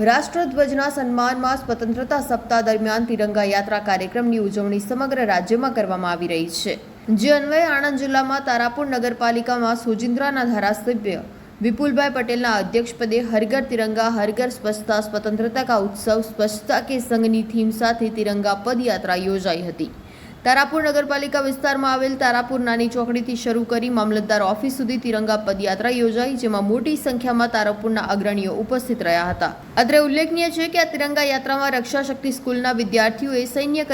રાષ્ટ્રધ્વજના સન્માનમાં સ્વતંત્રતા સપ્તાહ દરમિયાન તિરંગા યાત્રા કાર્યક્રમની ઉજવણી સમગ્ર રાજ્યમાં કરવામાં આવી રહી છે. જે અન્વયે આણંદ જિલ્લામાં તારાપુર નગરપાલિકામાં સુજિન્દ્રાના ધારાસભ્ય વિપુલભાઈ પટેલના અધ્યક્ષપદે હરઘર તિરંગા, હરઘર સ્વચ્છતા, સ્વતંત્રતા કા ઉત્સવ, સ્વચ્છતા કે સંઘની થીમ સાથે તિરંગા પદયાત્રા યોજાઈ હતી. તારાપુર નગરપાલિકા વિસ્તારમાં આવેલ તારાપુર નાની ચોકડીથી શરૂ કરી મામલતદાર ઓફિસ સુધી તિરંગા પદયાત્રા યોજાઈ, જેમાં મોટી સંખ્યામાં તારાપુરના અગ્રણીઓ ઉપસ્થિત રહ્યા હતા. અત્રે ઉલ્લેખનીય છે કે આ તિરંગા યાત્રામાં રક્ષા શક્તિ સ્કૂલના વિદ્યાર્થીઓએ સૈન્ય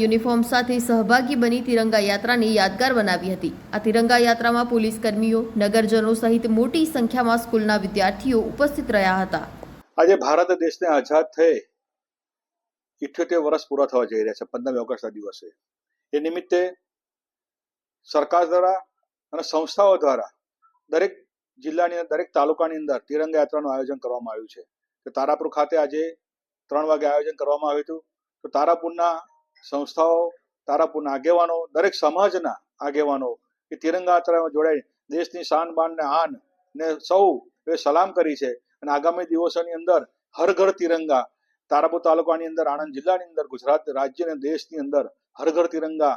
યુનિફોર્મ સાથે સહભાગી બની તિરંગા યાત્રાને યાદગાર બનાવી હતી. આ તિરંગા યાત્રામાં પોલીસ કર્મીઓ નગરજનો સહિત મોટી સંખ્યામાં સ્કૂલના વિદ્યાર્થીઓ ઉપસ્થિત રહ્યા હતા. આજે ભારત દેશને આઝાદ થઈ ઇઠ્યોતેર વર્ષ પૂરા થવા જઈ રહ્યા છે. પંદરમી ઓગસ્ટના દિવસે. એ નિમિત્તે સરકાર દ્વારા અને સંસ્થાઓ દ્વારા દરેક જિલ્લાની દરેક તાલુકાની અંદર તિરંગા યાત્રાનું આયોજન કરવામાં આવ્યું છે. તો તારાપુર ખાતે આજે ત્રણ વાગે આયોજન કરવામાં આવ્યું હતું. તો તારાપુરના સંસ્થાઓ, તારાપુરના આગેવાનો, દરેક સમાજના આગેવાનો એ તિરંગા યાત્રામાં જોડાઈ દેશની શાન બાન ને આન ને સૌ એ સલામ કરી છે. અને આગામી દિવસોની અંદર હર ઘર તિરંગા તારાપુર તાલુકાની અંદર, આણંદ જિલ્લાની અંદર, ગુજરાત રાજ્ય અને દેશની અંદર હર ઘર તિરંગા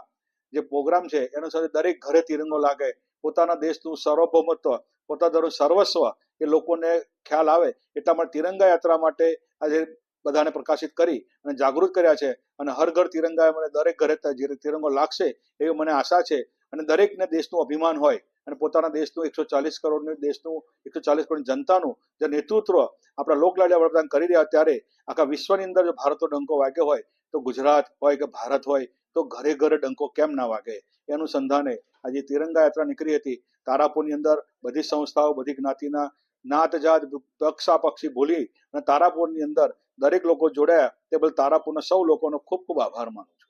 જે પ્રોગ્રામ છે, એનો સાથે દરેક ઘરે તિરંગો લાગે. પોતાના દેશનું સર્વભૌમત્વ, પોતાનું સર્વસ્વ એ લોકોને ખ્યાલ આવે એટલા માટે તિરંગા યાત્રા માટે આજે બધાને પ્રકાશિત કરી અને જાગૃત કર્યા છે. અને હર ઘર તિરંગા મને દરેક ઘરે તિરંગો લાગશે એવી મને આશા છે. અને દરેકને દેશનું અભિમાન હોય. અને પોતાના દેશનું એકસો ચાલીસ કરોડનું દેશનું એકસો ચાલીસ કરોડ જનતાનું જે નેતૃત્વ આપણા લોકલાડ્યા વડાપ્રધાન કરી રહ્યા ત્યારે આખા વિશ્વની અંદર જો ભારતનો ડંકો વાગ્યો હોય તો ગુજરાત હોય કે ભારત હોય તો ઘરે ઘરે ડંકો કેમ ના વાગે? એ અનુસંધાને આજે તિરંગા યાત્રા નીકળી હતી. તારાપુરની અંદર બધી સંસ્થાઓ, બધી જ્ઞાતિના નાત જાત પક્ષા પક્ષી ભૂલી અને તારાપુરની અંદર દરેક લોકો જોડાયા. તે બદલ તારાપુરના સૌ લોકોનો ખૂબ ખૂબ આભાર માનું છું.